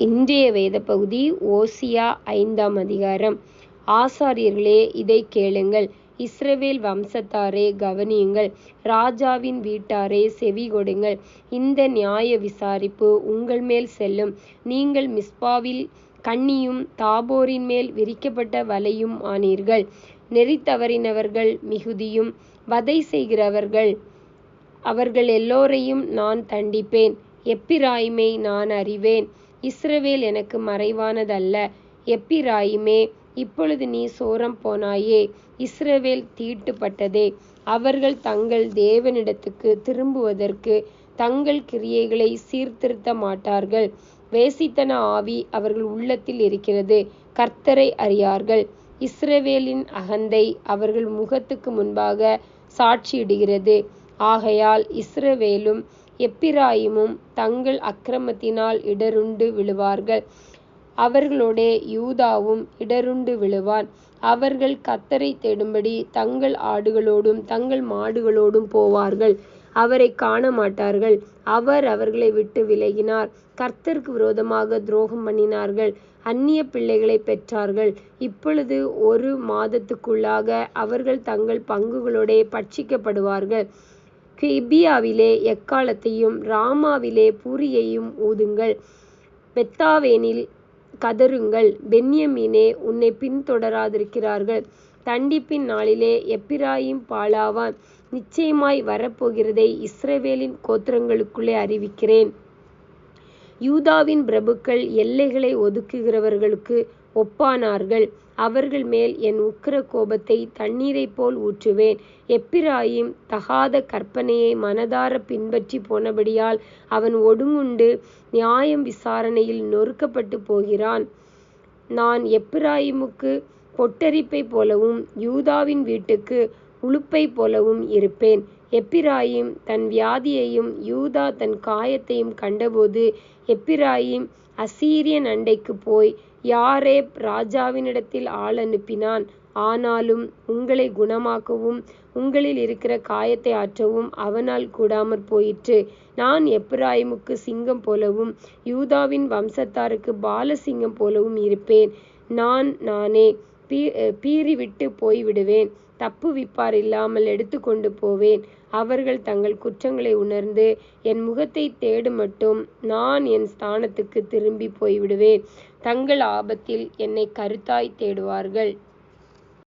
இன்றைய வேத பகுதி ஓசியா ஐந்தாம் அதிகாரம். ஆசாரியர்களே இதை கேளுங்கள். இஸ்ரவேல் வம்சத்தாரே கவனியுங்கள். ராஜாவின் வீட்டாரே செவி கொடுங்கள். இந்த நியாய விசாரிப்பு உங்கள் மேல் செல்லும். நீங்கள் மிஸ்பாவில் கண்ணியும் தாபோரின் மேல் விரிக்கப்பட்ட வலையும் ஆனீர்கள். நெறி தவறினவர்கள் மிகுதியும் வதை செய்கிறவர்கள் அவர்கள் எல்லோரையும் நான் தண்டிப்பேன். எப்பிராய்மை நான் அறிவேன். இஸ்ரவேல் எனக்கு மறைவானதல்ல. எப்பிராயிமே இப்பொழுது நீ சோரம் போனாயே இஸ்ரவேல் தீட்டுப்பட்டதே. அவர்கள் தங்கள் தேவனிடத்துக்கு திரும்புவதற்கு தங்கள் கிரியைகளை சீர்திருத்த மாட்டார்கள். வேசித்தன ஆவி அவர்கள் உள்ளத்தில் இருக்கிறது கர்த்தரை அறியார்கள். இஸ்ரவேலின் அகந்தை அவர்கள் முகத்துக்கு முன்பாக சாட்சியிடுகிறது. ஆகையால் இஸ்ரவேலும் எப்பிராயிமும் தங்கள் அக்கிரமத்தினால் இடருண்டு விழுவார்கள். அவர்களோடே யூதாவும் இடருண்டு விழுவான். அவர்கள் கத்தரை தேடும்படி தங்கள் ஆடுகளோடும் தங்கள் மாடுகளோடும் போவார்கள். அவரை காண மாட்டார்கள் அவர் அவர்களை விட்டு விலகினார். கர்த்தருக்கு விரோதமாக துரோகம் பண்ணினார்கள். அந்நிய பிள்ளைகளை பெற்றார்கள். இப்பொழுது ஒரு மாதத்துக்குள்ளாக அவர்கள் தங்கள் பங்குகளோடே பட்சிக்கப்படுவார்கள். கிபியாவிலே எக்காலத்தையும் ராமாவிலே பூரியையும் ஊதுங்கள். பெத்தாவேனில் கதருங்கள் பென்யமீனே உன்னை பின்தொடராதிருக்கிறார்கள். தண்டிப்பின் நாளிலே எப்பிராயும் பாலாவான் நிச்சயமாய் வரப்போகிறதை இஸ்ரவேலின் கோத்திரங்களுக்குள்ளே அறிவிக்கிறேன். யூதாவின் பிரபுக்கள் எல்லைகளை ஒதுக்குகிறவர்களுக்கு ஒப்பானார்கள். அவர்கள் மேல் என் உக்கிர கோபத்தை தண்ணீரைப் போல் ஊற்றுவேன். எப்பிராயிம் தகாத கற்பனையை மனதார பின்பற்றி போனபடியால் அவன் ஒடுங்குண்டு நியாயம் விசாரணையில் நொறுக்கப்பட்டு போகிறான். நான் எப்பிராயிமுக்கு பொட்டரிப்பை போலவும் யூதாவின் வீட்டுக்கு உளுப்பை போலவும் இருப்பேன். எப்பிராயிம் தன் வியாதியையும் யூதா தன் காயத்தையும் கண்டபோது எப்பிராயிம் அசீரியன் அண்டைக்கு போய் யாரேப் ராஜாவினிடத்தில் ஆள் அனுப்பினான். ஆனாலும் உங்களை குணமாக்கவும் உங்களில் இருக்கிற காயத்தை ஆற்றவும் அவனால் கூடாமற் போயிற்று. நான் எப்பிராயிமுக்கு சிங்கம் போலவும் யூதாவின் வம்சத்தாருக்கு பாலசிங்கம் போலவும் இருப்பேன். நான் நானே பீ பீறிவிட்டு போய்விடுவேன். தப்புவிப்பார் இல்லாமல் எடுத்துக்கொண்டு போவேன். அவர்கள் தங்கள் குற்றங்களை உணர்ந்து என் முகத்தை தேடுமட்டும் நான் என் ஸ்தானத்துக்கு திரும்பி போய்விடுவேன். தங்கள் ஆபத்தில் என்னை கருத்தாய் தேடுவார்கள்.